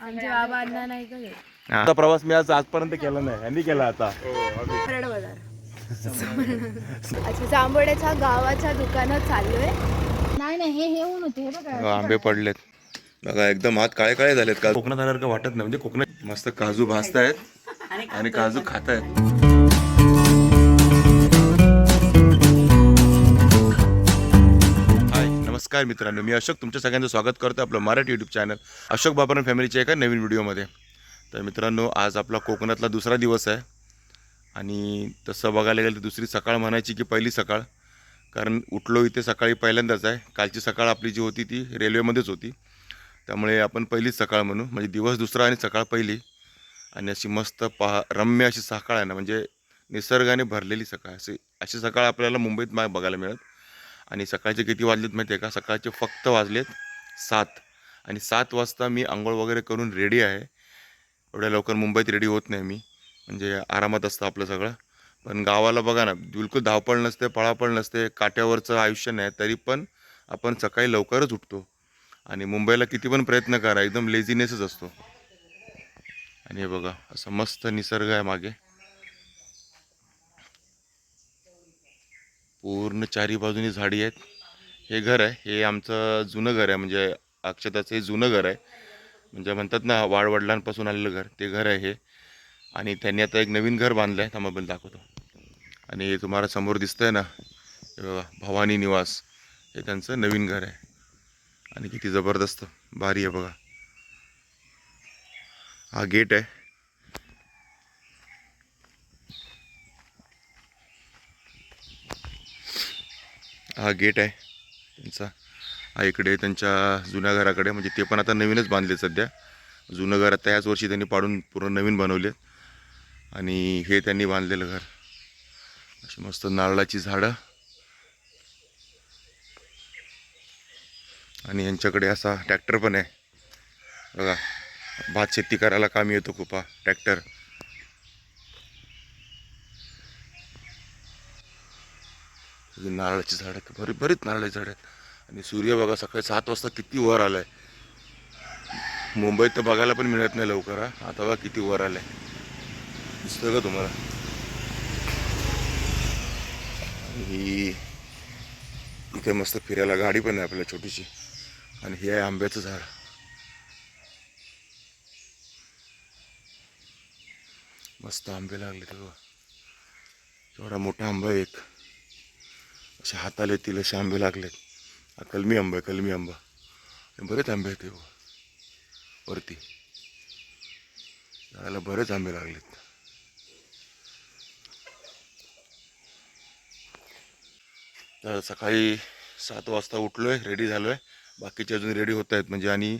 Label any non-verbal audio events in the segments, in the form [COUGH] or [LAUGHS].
आमचे बाबा अण्णा नाही का आता प्रवास मी आज आजपर्यंत केला नाही. यांनी केला आता. बाजार. [LAUGHS] अच्छा जांभोड्याच्या गावाच्या दुकानात चाललोय. नाही नाही हे हे ऊन होते हे बघा. आंबे पडलेत. बघा एकदम हात काळे काळे झालेत. का कोकणात आल्यासारखं वाटत नाही. म्हणजे कोकणात मस्त काजू भाजतायत आणि काजू खातायत. नमस्कार मित्रांनो मी अशोक तुमच्या सगळ्यांचं स्वागत करतो आपलं मराठी यूट्यूब चॅनल अशोक बाबारण फॅमिलीच्या एका नवीन व्हिडिओमध्ये तर मित्रांनो आज आपला कोकणातला दुसरा दिवस आहे. आणि तसं बघायला गेलं तर दुसरी सकाळ म्हणायची की पहिली सकाळ. कारण उठलो इथे सकाळी पहिल्यांदाच आहे. कालची सकाळ आपली जी होती ती रेल्वेमध्येच होती. त्यामुळे आपण पहिलीच सकाळ म्हणू. म्हणजे दिवस दुसरा आणि सकाळ पहिली. आणि अशी मस्त पहा रम्य अशी सकाळ आहे ना म्हणजे निसर्गाने भरलेली सकाळ. अशी अशी सकाळ आपल्याला मुंबईत मा बघायला मिळत आणि सकाळचे किती वाजलेत माहिती आहे का? सकाळचे फक्त वाजलेत सात. आणि सात वाजता मी आंघोळ वगैरे करून रेडी आहे. एवढ्या लवकर मुंबईत रेडी होत नाही मी. म्हणजे आरामात असतं आपलं सगळं. पण गावाला बघा ना बिलकुल धावपळ नसते पळापळ नसते काट्यावरचं आयुष्य नाही तरी पण आपण सकाळी लवकरच उठतो. आणि मुंबईला किती पण प्रयत्न करा एकदम लेझिनेसच असतो. आणि हे बघा असं मस्त निसर्ग आहे मागे. पूर्ण चारी बाजूनी झाडी आहेत. हे घर आहे. हे आमचं जुनं घर आहे. म्हणजे अक्षताचं हे जुनं घर आहे. म्हणजे म्हणतात ना वाडवडिलांपासून आलेलं घर. ते घर आहे हे. आणि त्यांनी आता एक नवीन घर बांधलं आहे थांबा दाखवतो. आणि हे तुम्हाला समोर दिसतंय ना हे भवानी निवास. हे त्यांचं नवीन घर आहे. आणि किती जबरदस्त. भारी आहे बघा. हा गेट आहे. हा गेट आहे. त्यांचा. हा इकडे त्यांच्या जुन्या घराकडे म्हणजे ते पण आता नवीनच बांधले सध्या. जुनं घर आता याच वर्षी त्यांनी पाडून पूर्ण नवीन बनवले आणि हे त्यांनी बांधलेलं घर. अशी मस्त नारळाची झाडं. आणि यांच्याकडे असा ट्रॅक्टर पण आहे. बघा भात शेती करायला काम येतो खूप हा. ट्रॅक्टर. ही नारळाची झाडं आहेत. बरी बरीच नारळाची झाडं आहेत. आणि सूर्य बघा सकाळी सात वाजता किती वर आलाय. मुंबईत तर बघायला पण मिळत नाही लवकर आता बघा किती वर आलाय. दिसतं का तुम्हाला? ही इथे मस्त फिरायला गाडी पण आहे आपल्या छोटीशी. आणि हे आहे आंब्याचं झाड. मस्त आंबे लागले तेव्हा एवढा मोठा आंबा एक. असे हाताले येतील असे आंबे लागलेत कलमी आंबा आहे कलमी आंबा. बरेच आंबे आहेत तेव्हा वरती. झाडाला बरेच आंबे लागलेत. तर सकाळी सात वाजता उठलो आहे रेडी झालो आहे बाकीचे अजून रेडी होत आहेत म्हणजे आणि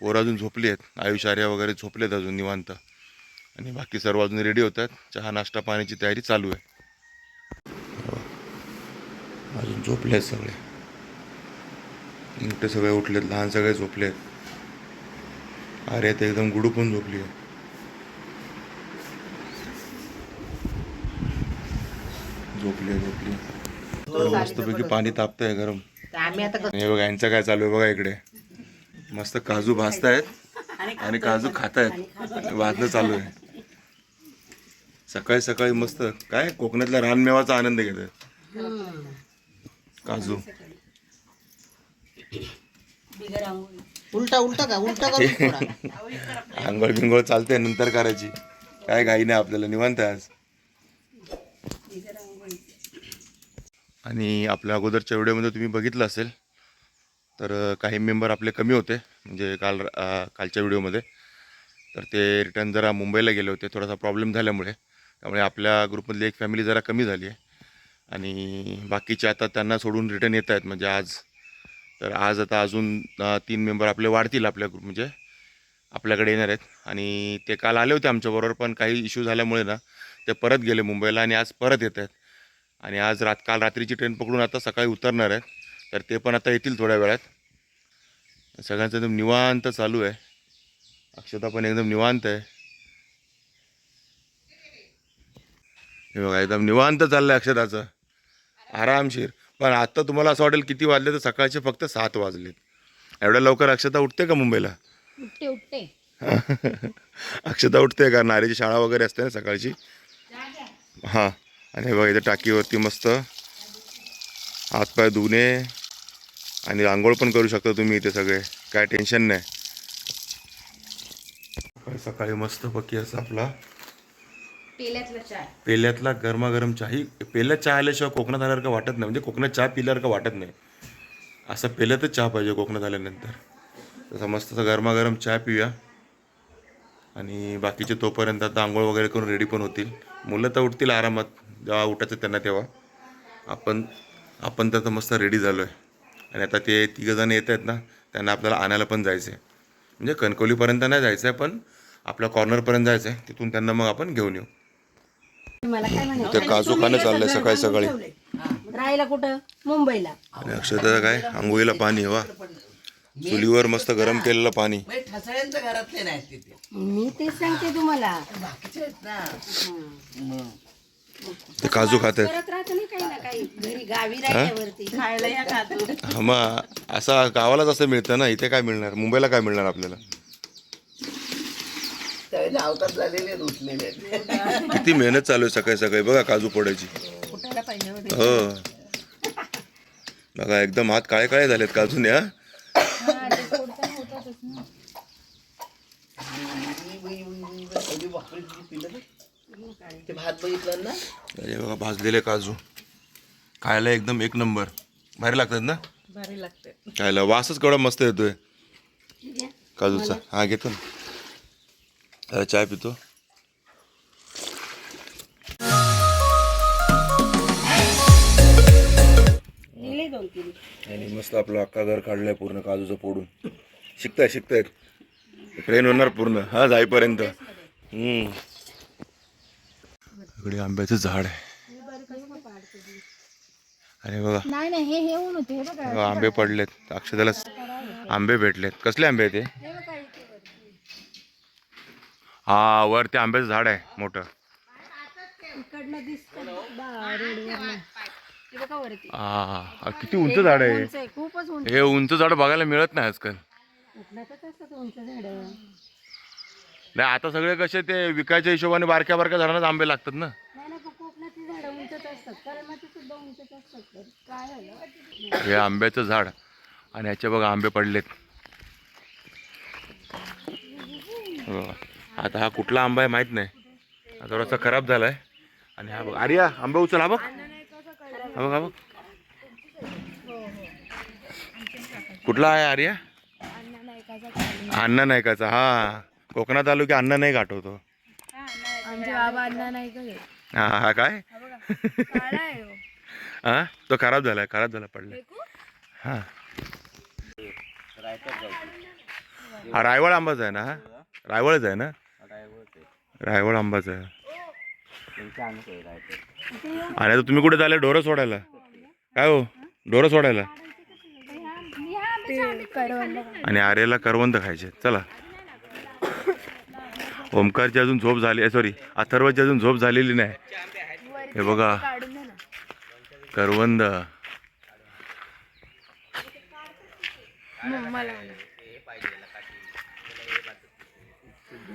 पोरं अजून झोपली आहेत. आयुष आर्या वगैरे झोपलेत अजून निवांत. आणि बाकी सर्व अजून रेडी होत आहेत. चहा नाश्ता पाण्याची तयारी चालू आहे. अजून झोपले आहेत सगळे. मोठे सगळे उठलेत लहान सगळे झोपले आहेत आर्या तर एकदम गुडू पण झोपली आहे झोपली झोपली. तर मस्तपैकी पाणी तापतंय गरम. हे बघा यांचं काय चालू आहे बघा इकडे. मस्त काजू भाजतायत आणि काजू खातायत. भाजणं चालू आहे. सकाळी सकाळी मस्त काय? कोकणातल्या रानमेवाचा आनंद घेत काजू. उलटा उलटा का? उलटा. [LAUGHS] आंघोळ बिंगोळ चालते नंतर करायची. काय घाई नाही आपल्याला निवांत आहे आज. आणि आपल्या अगोदरच्या व्हिडिओमध्ये तुम्ही बघितलं असेल तर काही मेंबर आपले कमी होते. म्हणजे काल कालच्या व्हिडिओमध्ये. तर ते रिटर्न जरा मुंबईला गेले होते. थोडासा प्रॉब्लेम झाल्यामुळे. त्यामुळे आपल्या ग्रुपमधली एक फॅमिली जरा कमी झाली आहे. आणि बाकीचे आता त्यांना सोडून रिटर्न येत आहेत म्हणजे आज. तर आज आता अजून तीन मेंबर आपले वाढतील आपल्या ग्रुप म्हणजे. आपल्याकडे येणार आहेत. आणि ते काल आले होते आमच्याबरोबर पण काही इश्यू झाल्यामुळे ना ते परत गेले मुंबईला आणि आज परत येत आहेत. आणि आज रात काल रात्रीची ट्रेन पकडून आता सकाळी उतरणार आहेत. तर ते पण आता येतील थोड्या वेळात. सगळ्यांचं एकदम निवांत चालू आहे. अक्षता पण एकदम निवांत आहे. हे बघा एकदम निवांत चाललं आहे अक्षताचं. आरामशीर. पण आत्ता तुम्हाला असं वाटेल किती वाजले तर सकाळचे फक्त सात वाजलेत. एवढ्या लवकर अक्षता उठते का मुंबईला? उठते उठते. [LAUGHS] अक्षता उठते का? नारीची शाळा वगैरे असते ना सकाळची? हां. आणि बघा इथे टाकीवरती मस्त. हातपाय धुणे. आणि आंघोळ पण करू शकता तुम्ही इथे सगळे. काय टेन्शन नाही. सकाळी मस्त पक्की असं आपला पेल्यातला पेल्यातला गरमागरम चहा ही पेल्यात चहा आल्याशिवाय कोकणात आल्यासारखं वाटत नाही. म्हणजे कोकणात चहा पिल्यासारखं वाटत नाही. असं पेल्यातच चहा पाहिजे कोकणात आल्यानंतर. तसा मस्त असा गरमागरम चहा पिऊया. आणि बाकीचे तोपर्यंत आता आंघोळ वगैरे करून रेडी पण होतील. मुलं तर उठतील आरामात. जेव्हा उठायचं त्यांना तेव्हा. आपण आपण तर मस्त रेडी झालो आहे आणि आता ते तिघंजण येत आहेत ना त्यांना आपल्याला आणायला पण जायचं आहे म्हणजे कणकवलीपर्यंत नाही जायचं आहे पण आपल्या कॉर्नरपर्यंत जायचं आहे तिथून त्यांना मग आपण घेऊन येऊ. मला काय म्हणायचं? ते काजू खाणं चाललंय सकाळी सकाळी. राहायला कुठं? मुंबईला. आणि अक्षता काय? आंघोळीला पाणी हवा चुलीवर मस्त गरम केलेलं पाणी. ठसळ्यांच्या घरातले नाहीत तिथे. मी तेच सांगते तुम्हाला. बाकीचे आहेत ना. ते काजू खात. आहेत करत राहत नाही काही ना काही. घरी गावी राहिल्यावरती. खायला या काजू हा मग असं गावालाच असं मिळतं ना. इथे काय मिळणार? मुंबईला काय मिळणार आपल्याला? झालेले उठलेले आहेत. किती मेहनत चालू आहे सकाळी सकाळी. बघा काजू पाहिजे होते. हो. बघा एकदम हात काळे काळे झालेत काजूने हा. पिलं रे. ते भात बघितलं ना? अरे बघा भाजलेले काजू. खायला एकदम एक नंबर. भारी लागतात ना? भारी लागते खायला. वासच केवढा मस्त येतोय. काजूचा. हा घेतो ना. चाय पितो. आणि मस्त आपलं अख्खा घर काढलंय पूर्ण काजूचं फोडून. शिकताय शिकतायत. ट्रेन होणार पूर्ण हा जाईपर्यंत. हम्म. इकडे आंब्याचं झाड आहे. अरे बघा. नाही नाही हे हे ऊन होते हे बघा. बघा, आंबे पडलेत. अक्षताला आंबे भेटलेत. कसले आंबे ते हे. हा वर ते आंब्याचं झाड आहे मोठं. इकडनं दिसतं. हे हा किती उंच झाड आहे. खूपच उंच. हे उंच झाड बघायला मिळत नाही आजकाल. उंच झाड. नाही आता सगळे कसे ते विकायच्या हिशोबाने बारक्या बारक्या झाडांनाच आंबे लागतात ना. हे आंब्याचं झाड. आणि ह्याचे बघा आंबे पडलेत. आता हा कुठला आंबा आहे माहीत नाही. हा थोडासा खराब झालाय. आणि हा बघ आर्या आंबा उचल हा बघ. हा बघ हा बघ. कुठला आहे आर्या? अण्णा नायकाचा हा. कोकणात आलो की अण्णा नाही गाठवतो आमचे बाबा अण्णा. हा हा काय? काळा आहे हो. हा? तो खराब झालाय खराब झाला पडलाय. हा. हा रायवळ आंबाच आहे ना हा? रायवळच आहे ना? रायवळ आंबाच आहे. आणि आता तुम्ही कुठे चालले? ढोरं सोडायला. काय हो? ढोरं सोडायला. आणि आर्याला करवंद खायचे. चला. ओमकारची अजून झोप झाली सॉरी अथर्वाची अजून झोप झालेली नाही. हे बघा. करवंद.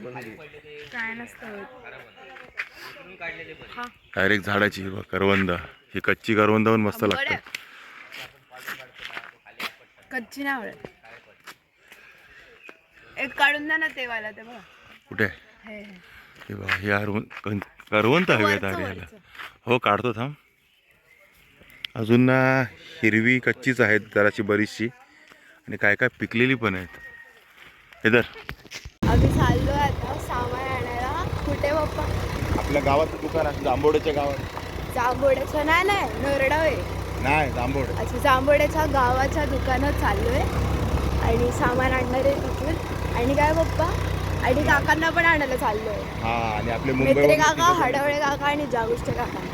काय नसतं होत. डायरेक्ट झाडाची बघ करवंद. ही कच्ची करवंद पण मस्त लागतात कच्ची आवडत. एक काढून द्या ना ते वाला ते बघा. कुठे? हे बघा हे अरवं कं- करवंद हवेत वरचं, आर्याला वरचं. हो काढतो थांब. अजून ना हिरवी कच्चीच आहेत जराशी बरीचशी. आणि काय काय पिकलेली पण आहेत. हे तर आम्ही चाललोय आता सामान आणायला कुठे बाप्पा आपल्या गावाचं दुकान आहे जांभोड्याच्या गावात? जांभोड्याचं नाही नाही नरडावे नाही जांभोड अच्छा जांभोड्याच्या गावाच्या दुकानात चाललोय. आणि सामान आणणार आहे तिथून. आणि काय पप्पा? आणि काकांना पण आणायला चाललोय. हा आणि आपले मेत्रे काका हडवळे काका आणि जागुष्ट काका.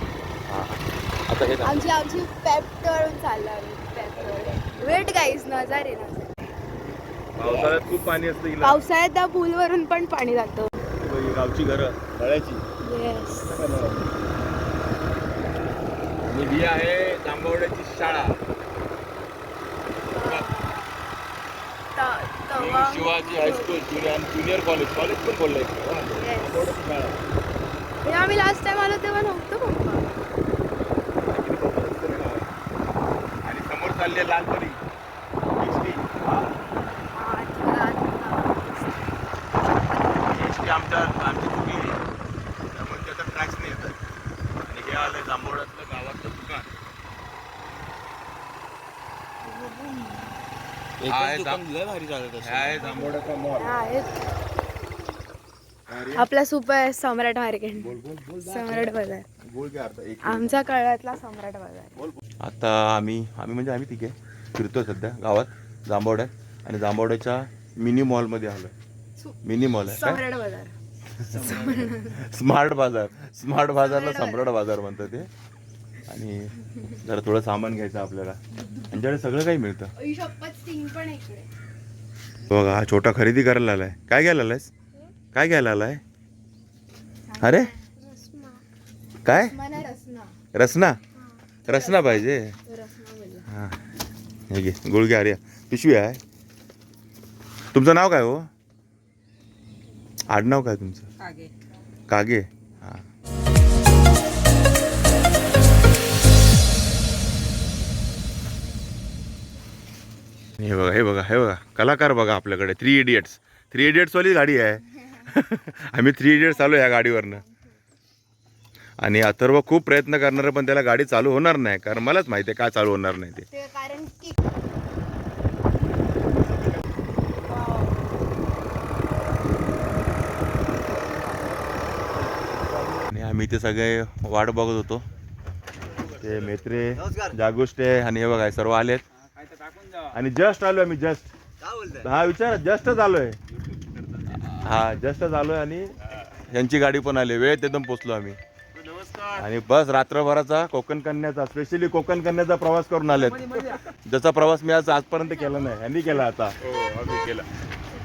आता हे. आमची आमची पेप्टवरून चाललो आम्ही पेप्टवर वेट गाईस नजारे नजर. पावसाळ्यात खूप पाणी असतं हिला पावसाळ्यात त्या पूलवरून पण पाणी जातं. गावची घरं तळ्याची येस आणि ही आहे जांभवड्याची शाळा. Shivaji high school junior junior college college पण बोललंय हे आम्ही लास्ट टाइम आलो तेव्हा नव्हतं पप्पा. आणि समोर चालले लालपरी एसटी हा, तिकडं आता. एसटी आमच्या आमची चुकी आहे त्यामुळे त्याचा ट्रॅक्स नाही येतात आणि हे आलं जांभोळ्यातलं गावातलं दुकान हा जांभ- हा आहे हा. आपला सुपर सम्राट मार्केट. सम्राट बाजार. बोल काय अर्थ एक आमच्या कळ्यातला सम्राट बाजार. आता आम्ही आम्ही म्हणजे आम्ही तिघे फिरतो सध्या गावात जांभवड्यात आणि जांभवड्याच्या मिनी मॉलमध्ये आलो मिनी मॉल आहे काय? सम्राट बाजार. [LAUGHS] स्मार्ट बाजार. स्मार्ट बाजारला सम्राट बाजार म्हणतात ते. आणि जरा थोडं सामान घ्यायचं आपल्याला. आमच्याकडे सगळं काही मिळतं. बघा हा छोटा खरेदी करायला आलाय. काय घ्यायला आलायस? काय घ्यायला आलाय? अरे? काय? रसना. रसना? रसना पाहिजे. हां. हे घे गुळघे अरे पिशवी आहे. तुमचं नाव काय हो? आडनाव काय तुमचं? कागे. हां. हे बघा हे बघा हे बघा. कलाकार बघा आपल्याकडे थ्री इडियट्स थ्री इडियट्सवाली गाडी आहे. [LAUGHS] आम्ही थ्री इडियट्स आलो या गाडीवरनं. आणि अथर्व खूप प्रयत्न करणार पण त्याला गाडी चालू होणार नाही. कारण मलाच माहिती आहे काय चालू होणार नाही ते. ते कारण की आणि आम्ही ते सगळे वाट बघत होतो. ते मेत्रे जागोष्टे आणि हे बघा सर्व आलेत. आणि जस्ट आलोय आम्ही जस्ट. हा विचार जस्टच आलोय. हा जस्टच आलोय आणि यांची गाडी पण आली वेळेत एकदम पोचलो आम्ही. आणि बस रात्रभराचा कोकण कन्याचा स्पेशली कोकण कन्याचा प्रवास करून आलेत. ज्याचा प्रवास मी आज आजपर्यंत केला नाही यांनी केला आता.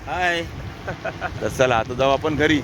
हाय तर चला आता जाऊ आपण घरी.